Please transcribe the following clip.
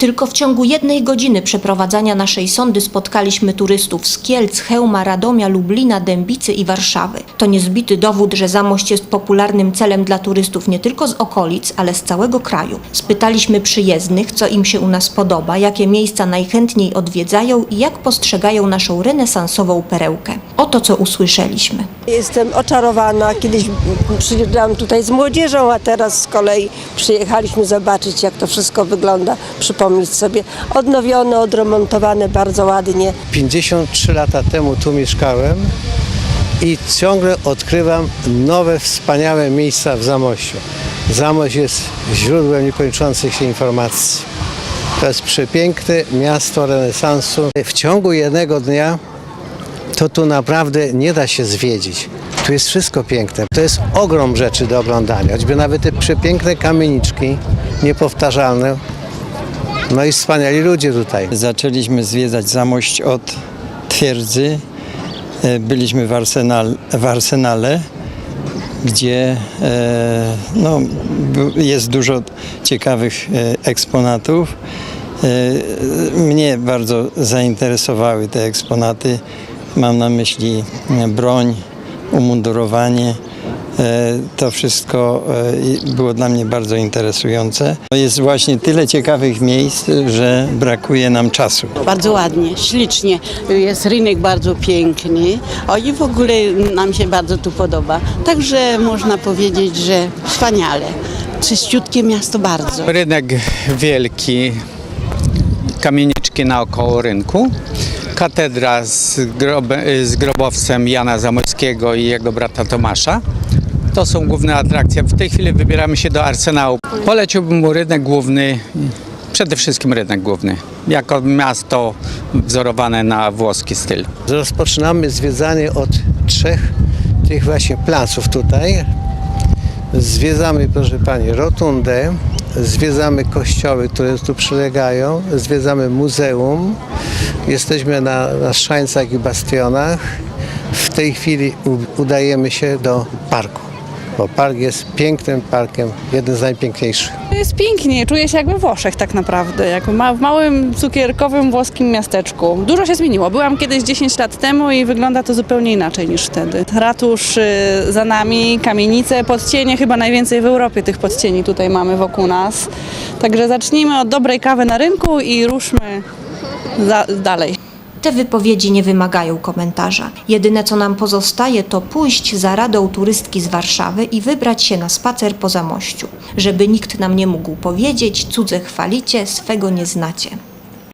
Tylko w ciągu jednej godziny przeprowadzania naszej sondy spotkaliśmy turystów z Kielc, Chełma, Radomia, Lublina, Dębicy i Warszawy. To niezbity dowód, że Zamość jest popularnym celem dla turystów nie tylko z okolic, ale z całego kraju. Spytaliśmy przyjezdnych, co im się u nas podoba, jakie miejsca najchętniej odwiedzają i jak postrzegają naszą renesansową perełkę. Oto co usłyszeliśmy. Jestem oczarowana. Kiedyś przyjeżdżałam tutaj z młodzieżą, a teraz z kolei przyjechaliśmy zobaczyć, jak to wszystko wygląda, przypomnieć sobie. Odnowione, odremontowane bardzo ładnie. 53 lata temu tu mieszkałem i ciągle odkrywam nowe, wspaniałe miejsca w Zamościu. Zamość jest źródłem niekończących się informacji. To jest przepiękne miasto renesansu. W ciągu jednego dnia to tu naprawdę nie da się zwiedzić. Tu jest wszystko piękne. To jest ogrom rzeczy do oglądania. Choćby nawet te przepiękne kamieniczki, niepowtarzalne. No i wspaniali ludzie tutaj. Zaczęliśmy zwiedzać Zamość od twierdzy. E, Byliśmy w, arsenal, w arsenale, gdzie e, no, jest dużo ciekawych e, eksponatów. Mnie bardzo zainteresowały te eksponaty. Mam na myśli broń, umundurowanie. E, To wszystko e, było dla mnie bardzo interesujące. Jest właśnie tyle ciekawych miejsc, że brakuje nam czasu. Bardzo ładnie, ślicznie. Jest rynek bardzo piękny. O i w ogóle nam się bardzo tu podoba. Także można powiedzieć, że wspaniale. Czyściutkie miasto bardzo. Rynek wielki, kamieniczki naokoło rynku, katedra z, grobe, z grobowcem Jana Zamoyskiego i jego brata Tomasza. To są główne atrakcje. W tej chwili wybieramy się do Arsenału. Poleciłbym mu rynek główny, przede wszystkim rynek główny, jako miasto wzorowane na włoski styl. Rozpoczynamy zwiedzanie od trzech tych właśnie placów tutaj. Zwiedzamy, proszę Pani, rotundę, zwiedzamy kościoły, które tu przylegają, zwiedzamy muzeum, jesteśmy na, na Szańcach i Bastionach. W tej chwili udajemy się do parku, bo park jest pięknym parkiem, jeden z najpiękniejszych. Jest pięknie, czuję się jak we Włoszech tak naprawdę, jak w małym cukierkowym włoskim miasteczku. Dużo się zmieniło. Byłam kiedyś 10 lat temu i wygląda to zupełnie inaczej niż wtedy. Ratusz y, za nami, kamienice, podcienie, chyba najwięcej w Europie tych podcieni tutaj mamy wokół nas. Także zacznijmy od dobrej kawy na rynku i ruszmy dalej. Te wypowiedzi nie wymagają komentarza. Jedyne co nam pozostaje to pójść za radą turystki z Warszawy i wybrać się na spacer po Zamościu, żeby nikt nam nie mógł powiedzieć cudze chwalicie, swego nie znacie.